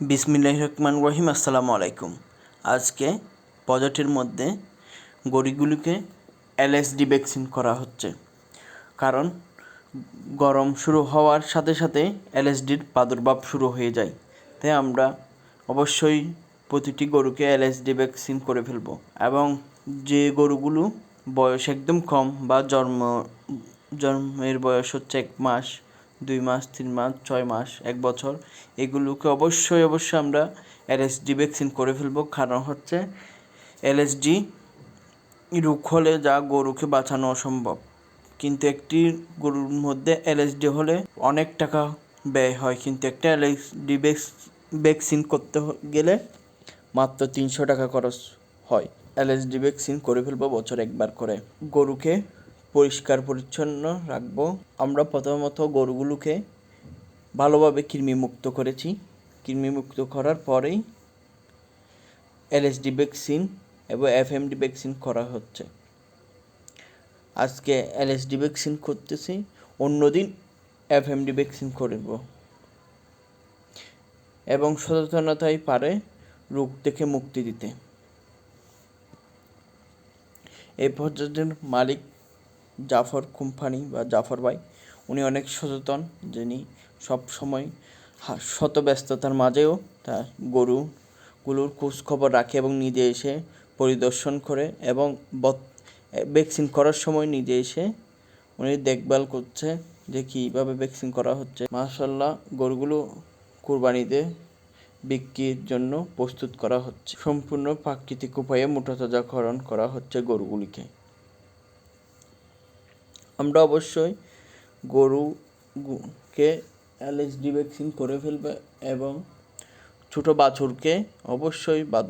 বিসমিল্লাহ রহমান রহিম, আসসালামু আলাইকুম। আজকে প্রজেক্টের মধ্যে গরুগুলিকে এলএসডি ভ্যাকসিন করা হচ্ছে। কারণ গরম শুরু হওয়ার সাথে সাথে এলএসডির প্রাদুর্ভাব শুরু হয়ে যায়। তাই আমরা অবশ্যই প্রতিটি গরুকে এলএসডি ভ্যাকসিন করে ফেলব এবং যে গরুগুলো বয়স একদম কম বা জন্ম, জন্মের বয়স হচ্ছে এক মাস দুই মাস, তিন মাস, ছয় মাস, এক বছর। এগুলোকে অবশ্যই অবশ্যই আমরা এলএসডি ভ্যাকসিন করে ফেলব। কারণ হচ্ছে এলএসডি রোগ হলে যা গরুকে বাঁচানো অসম্ভব। কিন্তু একটি গরুর মধ্যে এলএসডি হলে অনেক টাকা ব্যয় হয়। কিন্তু একটা এলএসডি ভ্যাকসিন করতে গেলে মাত্র তিনশো টাকা খরচ হয়। এলএসডি ভ্যাকসিন করে ফেলব বছর একবার করে। গরুকে পরিষ্কার, পরিচ্ছন্ন রাখব। আমরা প্রথমত গরুগুলোকে ভালোভাবে কৃমিমুক্ত করেছি। কৃমিমুক্ত করার পরেই এলএসডি ভ্যাকসিন এবং এফএমডি ভ্যাকসিন করা হচ্ছে। আজকে এলএসডি ভ্যাকসিন করতেছি, অন্যদিন এফএমডি ভ্যাকসিন করব। এবং সচেতনতাই পারে রোগ থেকে মুক্তি দিতে। এই পর্যটন মালিক জাফর কোম্পানি বা জাফর ভাই, উনি অনেক সচেতন, যিনি সব সময় শত ব্যস্ততার মাঝেও তার গরুগুলোর খোঁজ খবর রাখে এবং নিজে এসে পরিদর্শন করে এবং ভ্যাকসিন করার সময় নিজে এসে উনি দেখভাল করছে যে কীভাবে ভ্যাকসিন করা হচ্ছে। মাশাল্লাহ গরুগুলো কুরবানিতে বিক্রির জন্য প্রস্তুত করা হচ্ছে। সম্পূর্ণ প্রাকৃতিক উপায়ে মোটাতাজাকরণ করা হচ্ছে গরুগুলিকে। আমরা অবশ্যই গরুকে এলএসডি ভ্যাকসিন করে ফেলবে এবং ছোটো বাছুরকে অবশ্যই বাদ